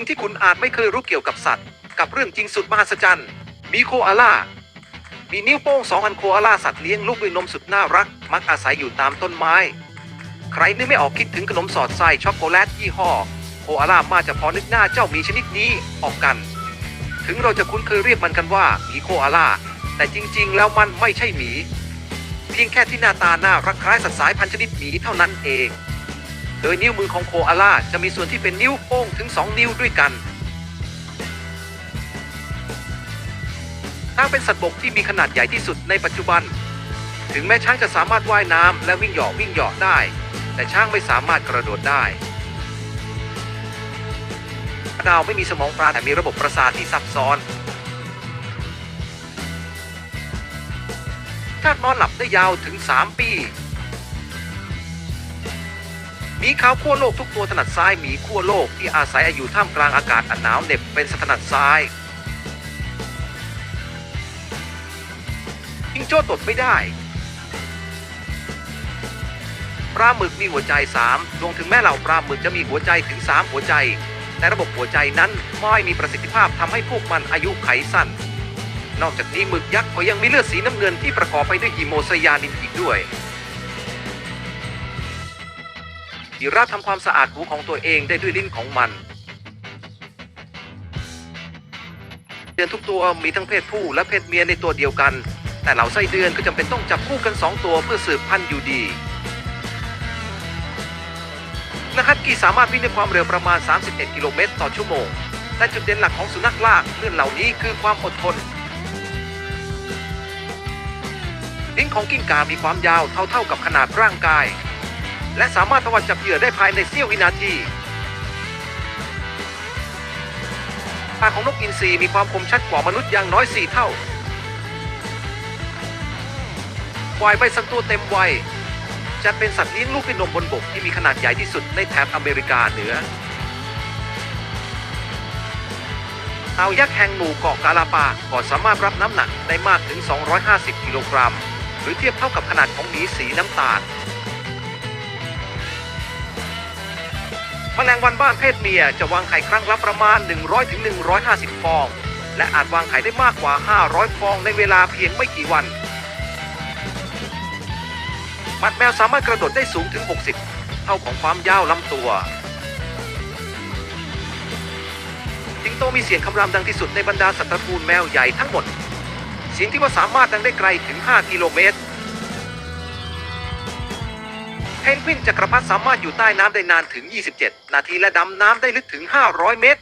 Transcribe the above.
งที่คุณอาจไม่เคยรู้เกี่ยวกับสัตว์ กับเรื่องจริงสุดมหัศจรรย์ มีโคอาล่า มีนิ้วโป้งสองอันโคอาล่าสัตว์เลี้ยงลูกด้วยนมสุดน่ารัก มักอาศัยอยู่ตามต้นไม้ ใครนึกไม่ออกคิดถึงขนมสอดไส้ช็อกโกแลตยี่ห้อ โคอาล่ามาจะพอนึกหน้าเจ้ามีชนิดนี้ออกกัน ถึงเราจะคุ้นเคยเรียกมันกันว่าหมีโคอาล่า แต่จริงๆ แล้วมันไม่ใช่หมี เพียงแค่ที่หน้าตาน่ารักคล้ายสัตว์สายพันธุ์ชนิดหมีเท่านั้นเอง โดยนิ้วมือของโคอาล่าจะมีส่วนที่เป็นนิ้วโป้งถึง 2 นิ้วด้วยกันช้างเป็นสัตว์บกที่มีขนาดใหญ่ที่สุดในปัจจุบัน ถึงแม้ช้างจะสามารถว่ายน้ำและวิ่งเหยาะวิ่งเหยาะได้ แต่ช้างไม่สามารถกระโดดได้ดาวไม่มีสมองปลาแต่มีระบบประสาทที่ซับซ้อน ชาตินอนหลับได้ยาวถึง 3 ปี หมีขาวขั้วโลกทุกตัวถนัดซ้ายหมีขั้วโลกที่อาศัยอยู่ท่ามกลางอากาศอันหนาวเหน็บเป็นสถนัดซ้ายจิงโจ้ตดไม่ได้ปลาหมึกมีหัวใจ3ดวงถึงแม้เหล่าปลาหมึกจะมีหัวใจถึง 3 หัวใจ แต่ระบบหัวใจนั้นไม่มีประสิทธิภาพทำให้พวกมันอายุไขสั้น นอกจากนี้หมึกยักษ์ก็ยังมีเลือดสีน้ำเงินที่ประกอบไปด้วยฮีโมไซยานินอีกด้วย ยีราทำความสะอาดหูของตัวเองได้ด้วยลิ้นของมันเดือนทุกตัวมีทั้งเพศผู้และเพศเมียในตัวเดียวกัน แต่เหล่าไส้เดือนก็จำเป็นต้องจับคู่กันสองตัวเพื่อสืบพันธุ์อยู่ดีนักฮัตกีสามารถวิ่งด้วยความเร็วประมาณ 31 กิโลเมตรต่อชั่วโมง แต่จุดเด่นหลักของสุนัขล่าเลื่อนเหล่านี้คือความอดทนลิ้นของกิ้งก่ามีความยาวเท่าๆกับขนาดร่างกาย และสามารถตวัดจับเหยื่อได้ภายในเสี้ยววินาทีปากของนกอินทรีมีความคมชัดกว่ามนุษย์อย่างน้อย 4 เท่าควายใบสันตัวเต็มวัยจะเป็นสัตว์เลี้ยงลูกด้วยนมบนบกที่มีขนาดใหญ่ที่สุดในแถบอเมริกาเหนือเต่ายักษ์แห่งหมู่เกาะกาลาปาก็สามารถรับน้ำหนักได้มากถึง 250 กิโลกรัม หรือเทียบเท่ากับขนาดของหมีสีน้ำตาล แมลงวันบ้านเพศเมียจะวางไข่ครั้งละประมาณ 100-150ถึง150 ฟอง และอาจวางไข่ได้มากกว่า 500 ฟองในเวลาเพียงไม่กี่วันมัดแมวสามารถกระโดดได้สูงถึง 60 เท่าของความยาวลำตัวสิงโตมีเสียงคำรามดังที่สุดในบรรดาสัตว์ตระกูลแมวใหญ่ทั้งหมด เสียงที่ว่าสามารถดังได้ไกลถึง 5 กิโลเมตร เพนกวินจักรพรรดิสามารถอยู่ใต้น้ำได้นานถึง 27 นาทีและดำน้ำได้ลึกถึง 500 เมตร